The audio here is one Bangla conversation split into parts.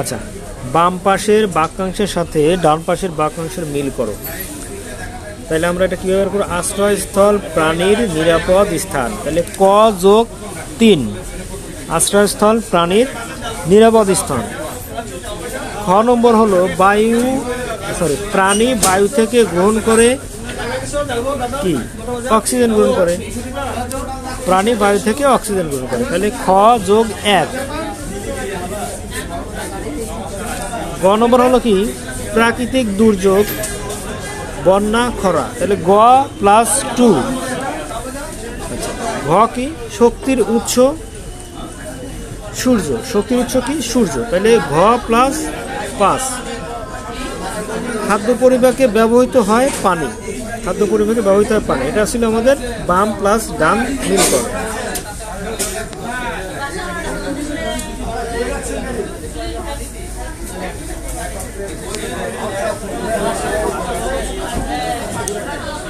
আচ্ছা বাম পাশের বাক্যাংশের সাথে ডান পাশের বাক্যাংশের মিল করো। তাহলে আমরা এটা কীভাবে করব? আশ্রয়স্থল, প্রাণীর নিরাপদ স্থান। তাহলে ক যোগ তিন। আশ্রয়স্থল, প্রাণীর নিরাপদ স্থান। খ নম্বর হলো বায়ু সরি প্রাণী বায়ু থেকে গ্রহণ করে কি? অক্সিজেন গ্রহণ করে। প্রাণী বায়ু থেকে অক্সিজেন গ্রহণ করে। তাহলে খ যোগ এক। গ নম্বর হলো কি? প্রাকৃতিক দুর্যোগ, বন্যা, খরা। তাহলে গ প্লাস টু ঘ কি? শক্তির উৎস, সূর্য। শক্তির উৎস কি? সূর্য। তাহলে ঘ প্লাস পাঁচ। খাদ্য পরিবাকে ব্যবহৃত হয় পানি। খাদ্য পরিবাকে ব্যবহৃত হয় পানি। এটা ছিল আমাদের বাম প্লাস ডান মিল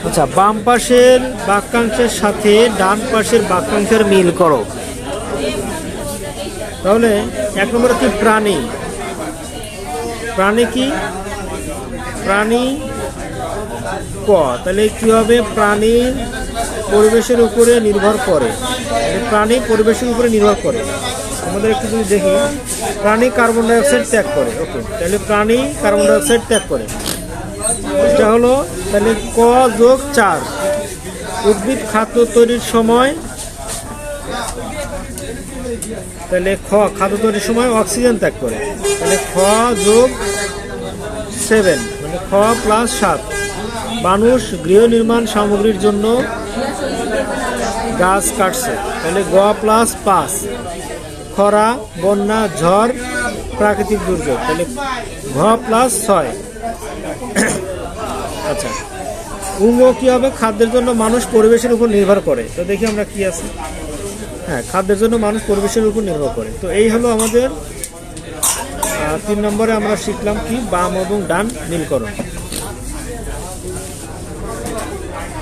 আচ্ছা বাম পাশের বাক্যাংশের সাথে ডান পাশের বাক্যাংশের মিল করো। তাহলে এক নম্বরে কি প্রাণী। প্রাণী কি? প্রাণী ক। তাহলে কি হবে? প্রাণীর পরিবেশের উপরে নির্ভর করে। প্রাণী পরিবেশের উপরে নির্ভর করে। আমাদের একটু যদি দেখি, প্রাণী কার্বন ডাইঅক্সাইড ত্যাগ করে ওকে তাহলে প্রাণী কার্বন ডাইঅক্সাইড ত্যাগ করে। এটা হলো তাহলে ক যোগ চার। উদ্ভিদ খাদ্য তৈরির সময়, তাহলে খ, খাদ্য তৈরির সময় অক্সিজেন ত্যাগ করে। তাহলে খ যোগ সেভেন মানে খ প্লাস সাত। মানুষ গৃহ নির্মাণ সামগ্রীর জন্য গাছ কাটছে, তাহলে গ প্লাস পাঁচ। খরা, বন্যা, ঝড়, প্রাকৃতিক দুর্যোগ, তাহলে ঘ প্লাস ছয়। আচ্ছা উঙ্গ কি হবে? খাদ্যের জন্য মানুষ পরিবেশের উপর নির্ভর করে। তো দেখি আমরা কি আছে। হ্যাঁ খাদ্যের জন্য মানুষ পরিবেশের উপর নির্ভর করে। তো এই হলো আমাদের তিন নম্বরে আমরা শিখলাম কি? বাম এবং ডান নীলকরণ।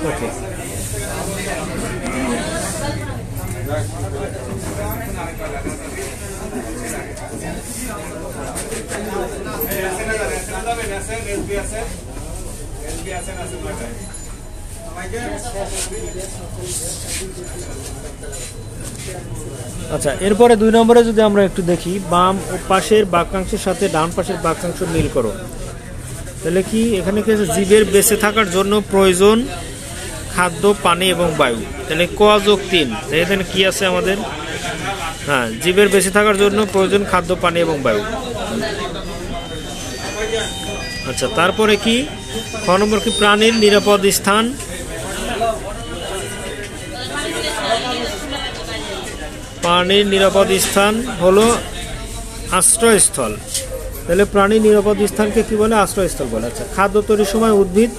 ওকে। আচ্ছা এরপরে দুই নম্বরে যদি আমরা একটু দেখি বাম ও পাশের বাক্যাংশের সাথে ডান পাশের বাক্যাংশ মিল করো। তাহলে কি এখানে কি জীবের বেঁচে থাকার জন্য প্রয়োজন খাদ্য পানি এবং বায়ু। তাহলে ক যোগ তিন। এখানে কি আছে আমাদের? হ্যাঁ জীবের বেঁচে থাকার জন্য প্রয়োজন খাদ্য পানি এবং বায়ু। আচ্ছা তারপরে কি? খ নম্বর কি? প্রাণীর নিরাপদ স্থান। প্রাণীর নিরাপদ স্থান হলো আশ্রয়স্থল। তাহলে প্রাণীর নিরাপদ স্থানকে কি বলে? আশ্রয়স্থল বলে। আচ্ছা খাদ্য তৈরির সময় উদ্ভিদ